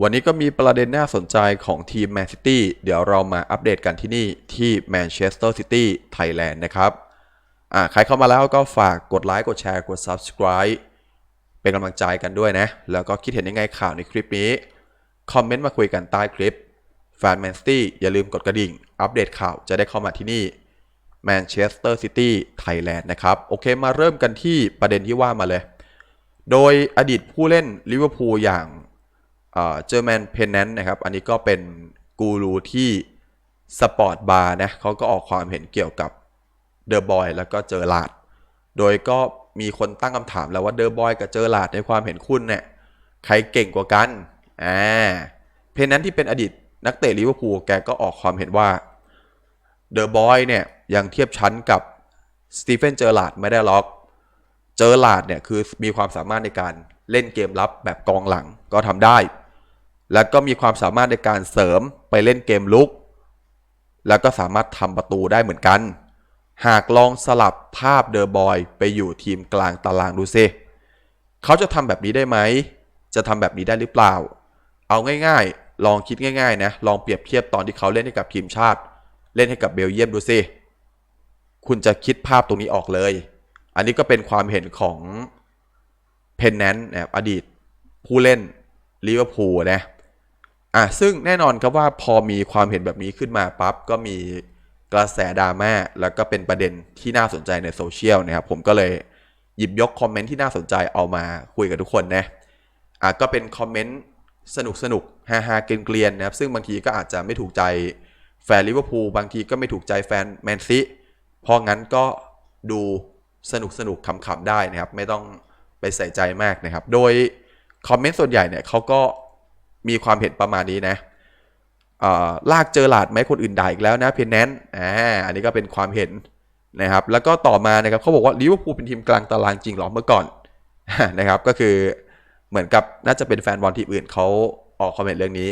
วันนี้ก็มีประเด็นน่าสนใจของทีมแมนซิตี้เดี๋ยวเรามาอัปเดตกันที่นี่ที่แมนเชสเตอร์ซิตี้ไทยแลนด์นะครับอ่าใครเข้ามาแล้วก็ฝากกดไลค์กดแชร์กด Subscribe เป็นกำลังใจกันด้วยนะ แล้วก็คิดเห็นยังไงข่าวในคลิปนี้ คอมเมนต์มาคุยกันใต้คลิปแฟนแมนซิตี้อย่าลืมกดกระดิ่ง อัปเดตข่าวจะได้เข้ามาที่นี่แมนเชสเตอร์ซิตี้ไทยแลนด์นะครับ โอเคมาเริ่มกันที่ประเด็นที่ว่ามาเลย โดยอดีตผู้เล่นลิเวอร์พูลอย่าง เจอร์แมนเพนแนนนะครับ อันนี้ก็เป็นกูรูที่สปอร์ตบาร์นะเขาก็ออกความเห็นเกี่ยวกับเดอะบอยแล้วก็เจอร์ลาด โดยก็มีคนตั้งคำถามแล้วว่าเดอะบอยกับเจอร์ลาดในความเห็นคุณเนี่ยใครเก่งกว่ากันอ่าเพนแนนที่เป็นอดีตนักเตะลิเวอร์พูลแกก็ออกความเห็นว่าเดอะบอยเนี่ยยังเทียบชั้นกับสตีเฟนเจอร์ลาดไม่ได้ล็อก เจอหลาดเนี่ยคือมีความสามารถในการเล่นเกมรับแบบกองหลังก็ทำได้ แล้วก็มีความสามารถในการเสริมไปเล่นเกมลุก แล้วก็สามารถทำประตูได้เหมือนกัน หากลองสลับภาพเดอะบอยไปอยู่ทีมกลางตารางดูซิเขาจะทำแบบนี้ได้ไหม จะทำแบบนี้ได้หรือเปล่า เอาง่ายๆ ลองคิดง่ายๆนะ ลองเปรียบเทียบตอนที่เขาเล่นให้กับทีมชาติ เล่นให้กับเบลเยียมดูซิคุณจะคิดภาพตรงนี้ออกเลย อันนี้ก็เป็นความเห็นของเพนแนนนะครับอดีตผู้เล่นลิเวอร์พูลนะ อะซึ่งแน่นอนครับว่าพอมีความเห็นแบบนี้ขึ้นมาปั๊บก็มีกระแสดราม่าแล้วก็เป็นประเด็นที่น่าสนใจในโซเชียลนะครับผมก็เลยหยิบยกคอมเมนต์ที่น่าสนใจเอามาคุยกับทุกคนนะอะก็เป็นคอมเมนต์สนุกสนุกฮาฮาเกลียนเกลียนนะครับซึ่งบางทีก็อาจจะไม่ถูกใจแฟนลิเวอร์พูลบางทีก็ไม่ถูกใจแฟนแมนซีเพราะงั้นก็ดูสนุกสนุกขำๆได้นะครับ ไม่ต้องไปใส่ใจมากนะครับ โดยคอมเมนต์ส่วนใหญ่เนี่ยเขาก็ มีความเห็นประมาณนี้นะลากเจอหลาดไหมคนอื่นด่าอีกแล้วนะเพนแนนอ่าอันนี้ก็เป็นความเห็นนะครับ แล้วก็ต่อมานะครับเขาบอกว่าลิเวอร์พูลเป็นทีมกลางตารางจริงเหรอเมื่อก่อนนะครับ ก็คือเหมือนกับน่าจะเป็นแฟนบอลทีมอื่นเขาออกคอมเมนต์เรื่องนี้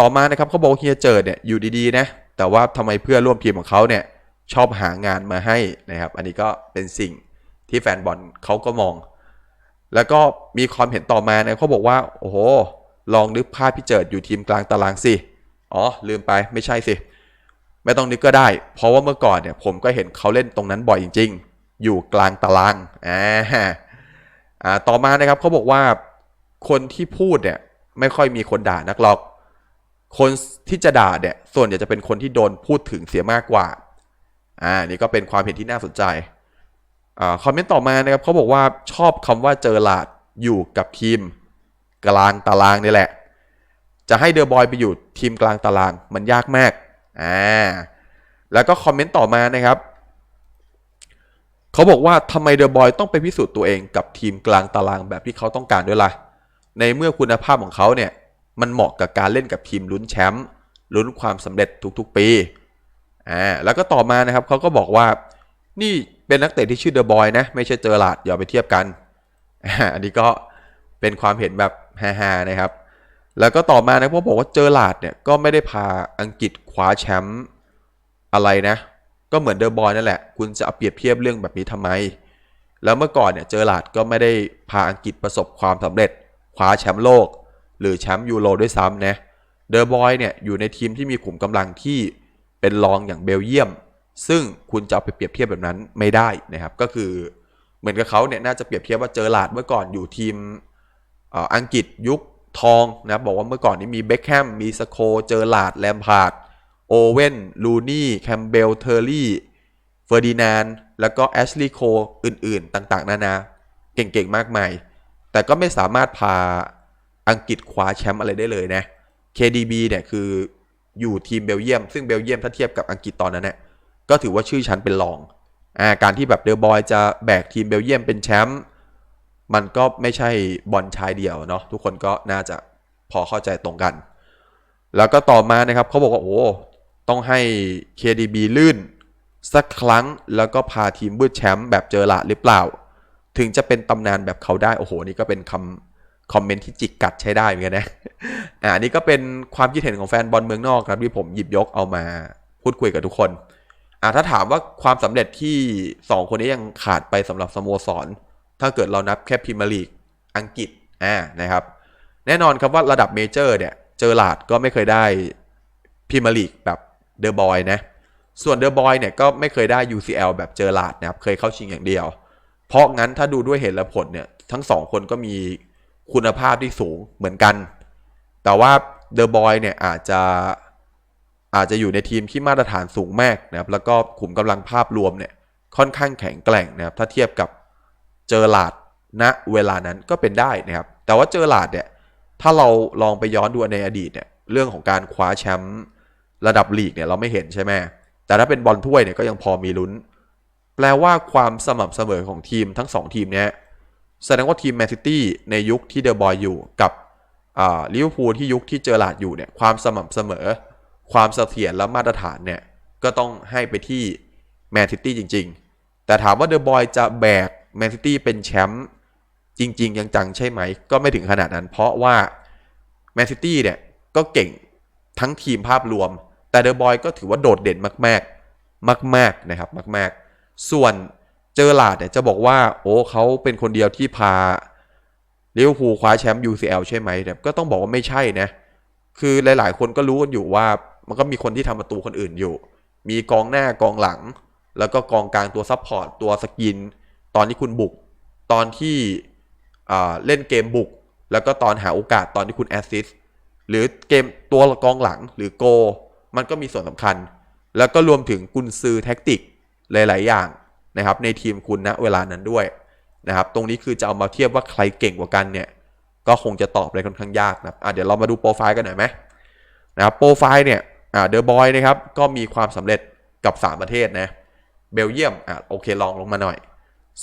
ต่อมานะครับเขาบอกเฮียเจิดเนี่ยอยู่ดีๆนะแต่ว่าทำไมเพื่อนร่วมทีมของเขาเนี่ยชอบหางานมาให้นะครับ อันนี้ก็เป็นสิ่งที่แฟนบอลเขาก็มอง แล้วก็มีความเห็นต่อมาเนี่ยเขาบอกว่าโอ้โห ลองนึกภาพพี่เจิดอยู่ทีมกลางตารางสิ อ๋อ ลืมไปไม่ใช่สิ ไม่ต้องนึกก็ได้ เพราะว่าเมื่อก่อนเนี่ยผมก็เห็นเขาเล่นตรงนั้นบ่อยจริง ๆ อยู่กลางตาราง อ่า อ่า ต่อมานะครับเขาบอกว่าคนที่พูดเนี่ยไม่ค่อยมีคนด่านักหรอก คนที่จะด่าเนี่ยส่วนใหญ่จะเป็นคนที่โดนพูดถึงเสียมากกว่า อ่า นี่ก็เป็นความเห็นที่น่าสนใจ อ่า คอมเมนต์ต่อมานะครับเขาบอกว่าชอบคำว่าเจอหลาดอยู่กับทีม กลางตารางนี่แหละ จะให้เดอะบอยไปอยู่ทีมกลางตารางมันยากมากอ่าแล้วก็คอมเมนต์ต่อมานะครับเขาบอกว่าทำไมเดอะบอยต้องไปพิสูจน์ตัวเองกับทีมกลางตารางแบบที่เขาต้องการด้วยล่ะในเมื่อคุณภาพของเขาเนี่ยมันเหมาะกับการเล่นกับทีมลุ้นแชมป์ลุ้นความสำเร็จทุกๆปีอ่าแล้วก็ต่อมานะครับเขาก็บอกว่านี่เป็นนักเตะที่ชื่อเดอะบอยนะ ไม่ใช่เจอหลาดอย่าไปเทียบกันอ่าอันนี้ก็ เป็นความเห็นแบบฮาๆนะครับ แล้วก็ต่อมานะเขาบอกว่าเจอหลาดเนี่ยก็ไม่ได้พาอังกฤษคว้าแชมป์อะไรนะ ก็เหมือนเดอะบอยนั่นแหละ คุณจะเอาเปรียบเทียบเรื่องแบบนี้ทำไม แล้วเมื่อก่อนเนี่ยเจอหลาดก็ไม่ได้พาอังกฤษประสบความสำเร็จคว้าแชมป์โลก หรือแชมป์ยูโรด้วยซ้ำนะเดอะบอยเนี่ยอยู่ในทีมที่มีขุมกำลังที่เป็นรองอย่างเบลเยียม ซึ่งคุณจะเอาไปเปรียบเทียบแบบนั้นไม่ได้นะครับ ก็คือเหมือนกับเขาเนี่ยน่าจะเปรียบเทียบว่าเจอหลาดเมื่อก่อนอยู่ทีม อังกฤษยุคทองนะครับบอกว่าเมื่อก่อนนี้มีเบคแฮมมีสโคเจอหลาดแลมพาร์ดโอเว่นลูนี่แคมเบลเทอร์รี่เฟอร์ดินานแล้วก็แอชลีย์โคอื่นๆ ต่างๆ นานา เก่งๆ มากมาย แต่ก็ไม่สามารถพาอังกฤษคว้าแชมป์อะไรได้เลยนะ KDB เนี่ยคืออยู่ทีมเบลเยียม ซึ่งเบลเยียมถ้าเทียบกับอังกฤษตอนนั้นเนี่ยก็ถือว่าชื่อชั้นเป็นรองอาการที่แบบเดอบอยจะแบกทีมเบลเยียมเป็นแชมป์ มันก็ไม่ใช่บอลชายเดียวเนาะทุกคนก็น่าจะพอเข้าใจตรงกัน แล้วก็ต่อมานะครับเขาบอกว่าโอ้ต้องให้ KDB ลื่น สักครั้งแล้วก็พาทีมบืดแชมป์แบบเจอละหรือเปล่า ถึงจะเป็นตำนานแบบเขาได้ โอ้โห นี่ก็เป็นคำคอมเมนต์ที่จิกกัดใช้ได้เหมือนกันนะอ่านี่ก็เป็นความคิดเห็นของแฟนบอลเมืองนอกครับที่ผมหยิบยกเอามาพูดคุยกับทุกคนอ่าถ้าถามว่าความสำเร็จที่ 2 คนนี้ยังขาดไปสำหรับสโมสร ถ้าเกิดเรานับแค่พรีเมียร์ลีกอังกฤษอ่านะครับ แน่นอนครับว่าระดับเมเจอร์เนี่ย เจอหลาดก็ไม่เคยได้พรีเมียร์ลีกแบบเดอะบอยนะ ส่วนเดอะบอยเนี่ยก็ไม่เคยได้ UCL แบบเจอหลาดนะครับ เคยเข้าชิงอย่างเดียว เพราะงั้นถ้าดูด้วยเหตุและผลเนี่ย ทั้งสองคนก็มีคุณภาพที่สูงเหมือนกัน แต่ว่าเดอะบอยเนี่ยอาจจะอาจจะอยู่ในทีมที่มาตรฐานสูงมากนะครับ แล้วก็ขุมกำลังภาพรวมเนี่ยค่อนข้างแข็งแกร่งนะครับ ถ้าเทียบกับ เจอหลาดณเวลานั้นก็เป็นได้นะครับ แต่ว่าเจอหลาดเนี่ยถ้าเราลองไปย้อนดูในอดีตเนี่ยเรื่องของการคว้าแชมป์ระดับลีกเนี่ยเราไม่เห็นใช่ไหมแต่ถ้าเป็นบอลถ้วยเนี่ยก็ยังพอมีลุ้น แปลว่าความสม่ำเสมอของทีมทั้งสองทีมเนี้ยแสดงว่าทีมแมนซิตี้ในยุคที่เดอะบอยอยู่กับลิเวอร์พูลที่ยุคที่เจอหลาดอยู่เนี่ยความสม่ำเสมอ ความเสถียรและมาตรฐานเนี่ยก็ต้องให้ไปที่แมนซิตี้จริง ๆ แต่ถามว่าเดอะบอยจะแบก แมนซิตี้เป็นแชมป์จริงๆยังจังๆใช่ไหม ก็ไม่ถึงขนาดนั้น เพราะว่าแมนซิตี้เนี่ยก็เก่งทั้งทีมภาพรวม แต่เดอะบอยก็ถือว่าโดดเด่นมาก ๆ มาก ๆ นะครับ มาก ๆ ส่วนเจอหลาดเนี่ยจะบอกว่า โอ้เขาเป็นคนเดียวที่พาลิเวอร์พูลคว้าแชมป์ UCL ใช่ไหมเนี่ยก็ต้องบอกว่าไม่ใช่นะ คือหลาย ๆ คนก็รู้กันอยู่ว่ามันก็มีคนที่ทำประตูคนอื่นอยู่ มีกองหน้ากองหลัง แล้วก็กองกลางตัวซัพพอร์ตตัวสกิน ตอนที่คุณบุก ตอนที่เล่นเกมบุก แล้วก็ตอนหาโอกาสตอนที่คุณแอสซิสต์หรือเกมตัวกองหลังหรือโก มันก็มีส่วนสำคัญ แล้วก็รวมถึงกุนซือแท็กติกหลาย ๆ อย่างนะครับในทีมคุณณเวลานั้นด้วยนะครับตรงนี้คือจะเอามาเทียบว่าใครเก่งกว่ากันเนี่ยก็คงจะตอบอะไรค่อนข้างยากนะครับเดี๋ยวเรามาดูโปรไฟล์กันหน่อยไหมนะครับโปรไฟล์เนี่ยเดอะบอยนะครับก็มีความสำเร็จกับ 3 ประเทศนะเบลเยียมอะโอเคลองลงมาหน่อย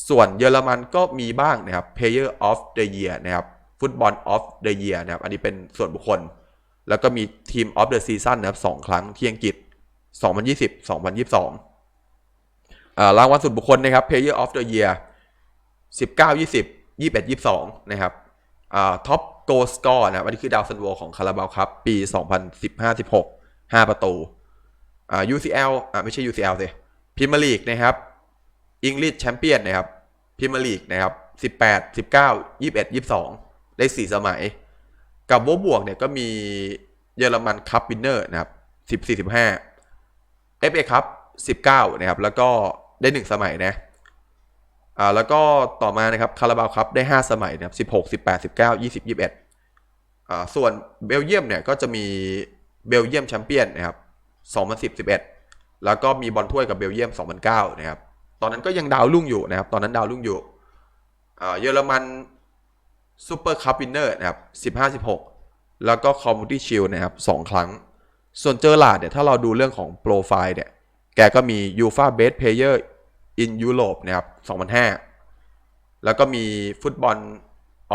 ส่วนเยอรมันก็มีบ้างนะครับ Player of the Year นะครับ Football of the Year นะครับอันนี้เป็นส่วนบุคคล แล้วก็มี Team of the Season นะครับสองครั้งที่อังกฤษ 2020 2022อ่ารางวัลส่วนบุคคลนะครับ Player of the Year 19 20 21 22 นะครับอ่าท็อปโกลสกอร์นะครับอันนี้คือดาวซันโวของคาราบาวครับปี 2015-16 5 ประตูอ่า UCL อ่าไม่ใช่ UCL สิพิมลีกนะครับ อังกฤษแชมเปี้ยนนะครับพิมลีกนะครับ18 19 21 22 ได้ 4 สมัย กับโวบวกเนี่ยก็มีเยอรมันคัพวินเนอร์นะครับ14 15 FA คัพ19 นะครับ แล้วก็ได้ 1 สมัยนะอ่าแล้วก็ต่อมานะครับคาราบาวครับได้ 5 สมัยนะครับ16 18 19 20 21อ่าส่วนเบลเยียมเนี่ยก็จะมีเบลเยียมแชมเปี้ยนนะครับ2010 11 แล้วก็มีบอลถ้วยกับเบลเยียม 2009 นะครับ ตอนนั้นก็ยังดาวรุ่งอยู่นะครับ ตอนนั้นดาวรุ่งอยู่เยอรมันซูเปอร์คัพวินเนอร์นะครับ 15 16 แล้วก็คอมมูนิตี้ชิลนะครับ2ครั้ง ส่วนเจอหลาดเนี่ยถ้าเราดูเรื่องของโปรไฟล์เนี่ย แกก็มี UEFA Best Player in Europe นะครับ 2005 แล้วก็มีฟุตบอล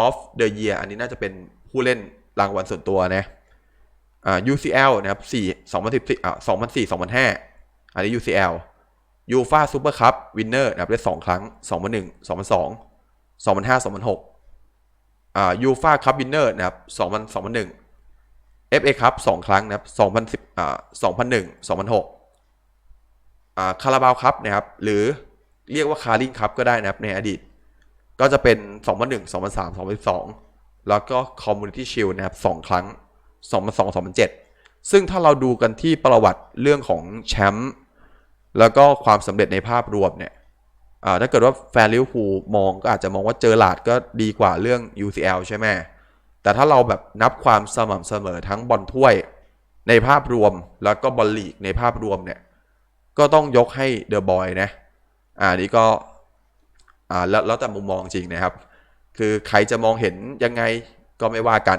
of the Year อันนี้น่าจะเป็นผู้เล่นรางวัลส่วนตัวนะอ่า UCL นะครับ4 2014อ่า2004 2005 อันนี้ UCL UEFA Super Cup Winner นอร์นะครับได้2ครั้ง 2001 2002 2005 2006อ่า UEFA Cup Winner นะครับ2000 2001 FA Cup 2ครั้งนะครับ2010อ่า2001 2006อ่าคาราบาวครับนะครับหรือเรียกว่าคาริงครับก็ได้นะครับในอดีต ก็จะเป็น 2001 2003 2012 แล้วก็คอมมูนิตี้ชิลนะครับ2ครั้ง 2002 2007 ซึ่งถ้าเราดูกันที่ประวัติเรื่องของแชมป์ แล้วก็ความสำเร็จในภาพรวมเนี่ยถ้าเกิดว่าแฟนลิเวอร์พูลมองก็อาจจะมองว่าเจอหลาดก็ดีกว่าเรื่อง UCL ใช่ไหมแต่ถ้าเราแบบนับความสม่ำเสมอทั้งบอลถ้วยในภาพรวมแล้วก็บอลลีกในภาพรวมเนี่ยก็ต้องยกให้เดอะบอยนะอ่านี่ก็อ่าแล้วแล้วแต่มุมมองจริงนะครับ คือใครจะมองเห็นยังไงก็ไม่ว่ากัน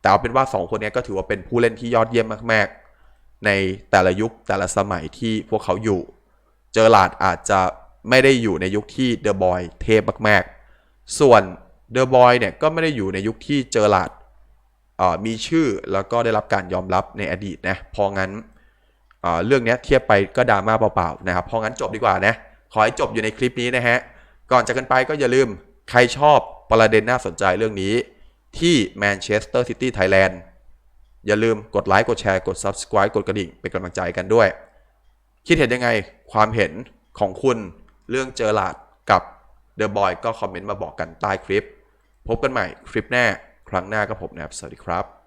แต่เอาเป็นว่าสองคนนี้ก็ถือว่าเป็นผู้เล่นที่ยอดเยี่ยมมาก ในแต่ละยุคแต่ละสมัยที่พวกเขาอยู่ เจอหลาดอาจจะไม่ได้อยู่ในยุคที่เดอะบอยเทพมากๆ ส่วนเดอะบอยเนี่ยก็ไม่ได้อยู่ในยุคที่เจอหลาดมีชื่อแล้วก็ได้รับการยอมรับในอดีตนะพองั้นเรื่องนี้เทียบไปก็ดราม่าเปล่าๆนะครับพราะงั้นจบดีกว่านะขอให้จบอยู่ในคลิปนี้นะฮะก่อนจากกันไปก็อย่าลืมใครชอบประเด็นน่าสนใจเรื่องนี้ ที่ Manchester City Thailand อย่ อย่าลืมกดไลค์กดแชร์กด Subscribe กดกระดิ่งเป็นกำลังใจกันด้วย คิดเห็นยังไงความเห็นของคุณเรื่องเจอหลาดกับเดอะบอยก็คอมเมนต์มาบอกกันใต้คลิป พบกันใหม่คลิปหน้าครั้งหน้ากับผมนะครับ สวัสดีครับ